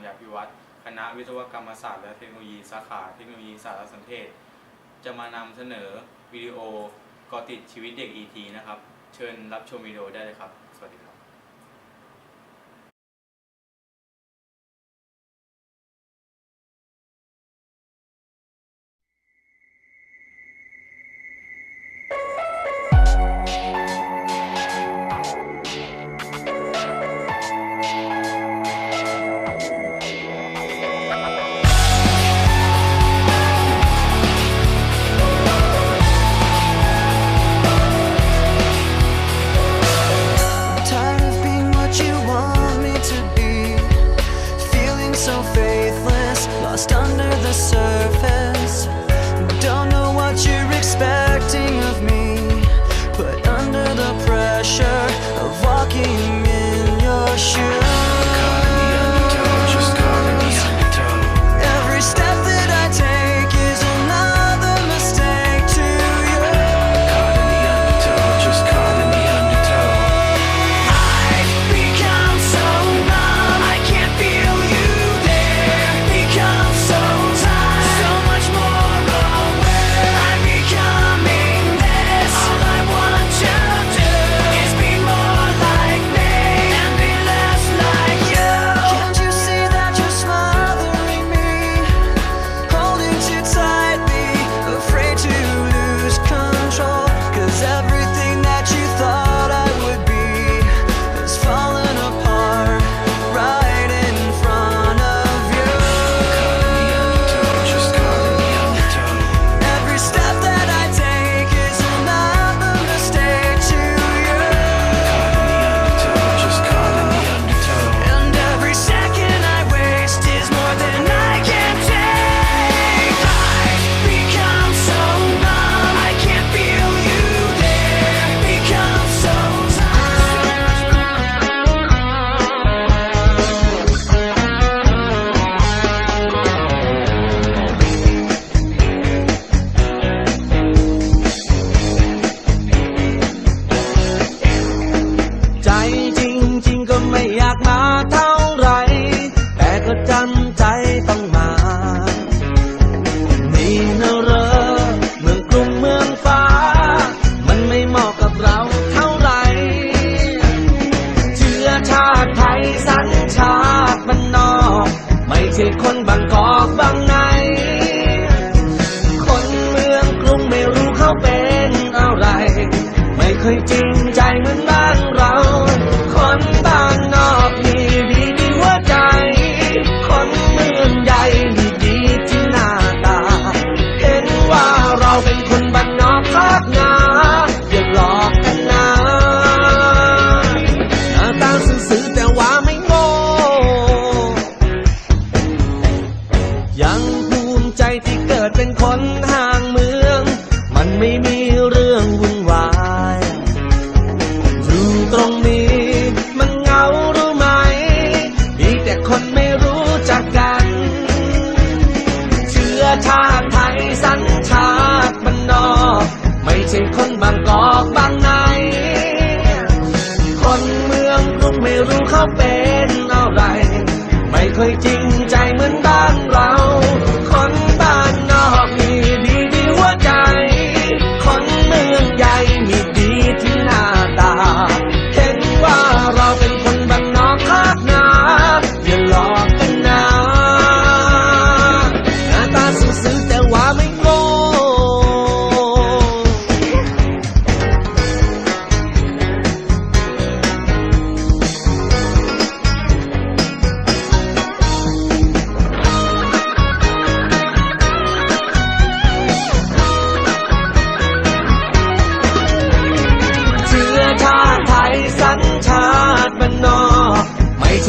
ญญาพิวัตรคณะวิศวกรรมศาสตร์และเทคโนโลยีสาขาเทคโนโลยีสารสนเทศ จะมานำเสนอวิดีโอก่อติดชีวิตเด็กอีทีนะครับ เชิญรับชมวิดีโอได้เลยครับ ใจจริงจริงก็ไม่อยากมาเท่าไร แต่ก็จำใจต้องมา นี่นะเรอเมืองกรุงเมืองฟ้า มันไม่เหมาะกับเราเท่าไร เชื้อชาติไทยสัญชาติมันนอก ไม่ใช่คน ที่เกิดเป็นคน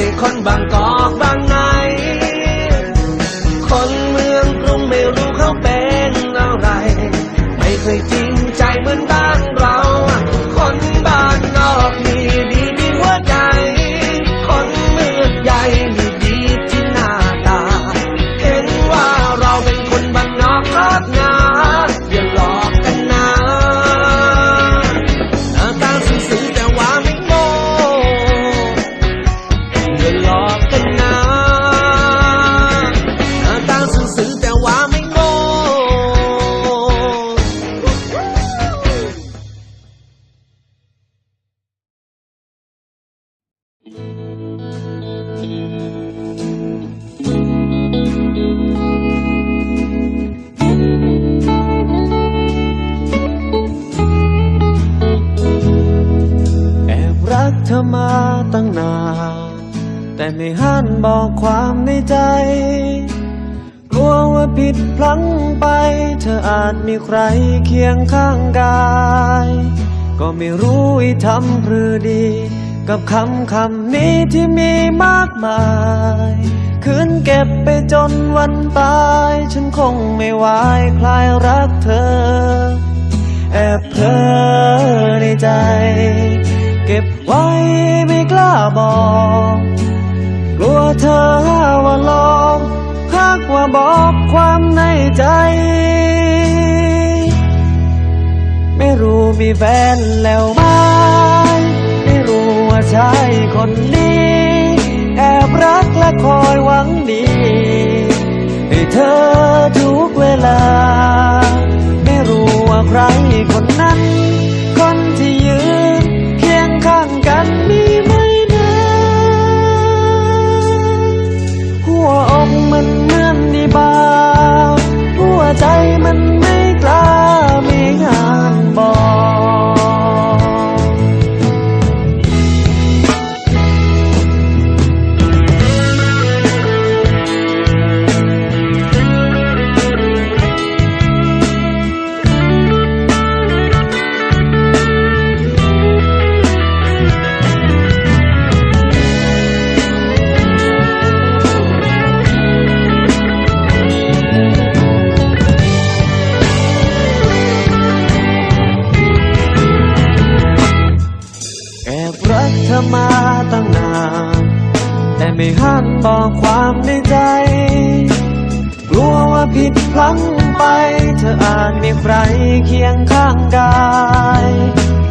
่คนบางกอกบางในคนเมืองกรุงไม่รู้เขาเป็นอะไร ไม่เคยที่หันบอกความในใจ กลัวว่าผิดพลั้งไป เธออาจมีใครเคียงข้างกาย ก็ไม่รู้อีทำหรือดี กับคำคำนี้ที่มีมากมายคืนเก็บไปจนวันตาย ฉันคงไม่ไหวคลายรักเธอ แอบเพ้อในใจ เก็บไว้ไม่กล้าบอก เธอว่าหลอกพักว่าบอกความในใจ ไม่รู้มีแฟนแล้วไหมไม่รู้ว่าใช่คนนี้ แอบรักและคอยหวังดี ให้เธอทุกเวลา ไม่รู้ว่าใครคนนั้น ไม่หันบอกความในใจ กลัวว่าผิดพลั้งไป เธออาจมีใครเคียงข้างกาย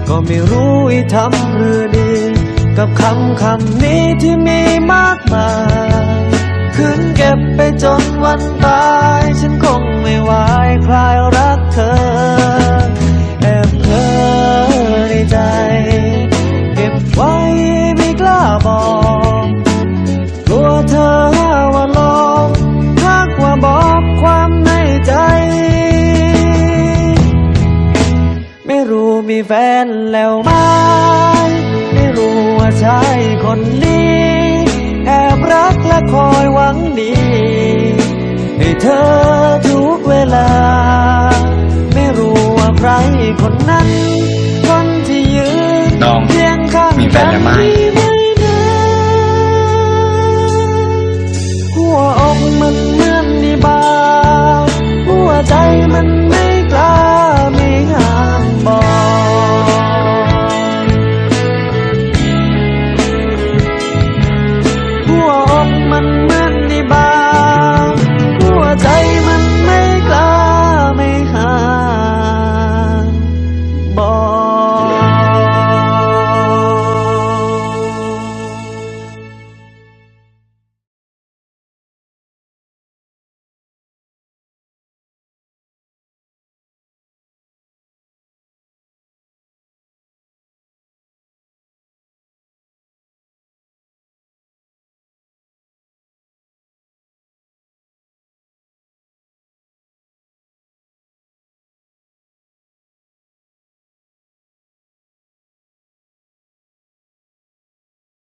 ก็ไม่รู้อีทำหรือดี กับคำคำนี้ที่มีมากมายคืนเก็บไปจนวันตาย ฉันคงไม่ไหวคลายรัก เธอทุกเวลา ไม่รู้ว่าใครคนนั้น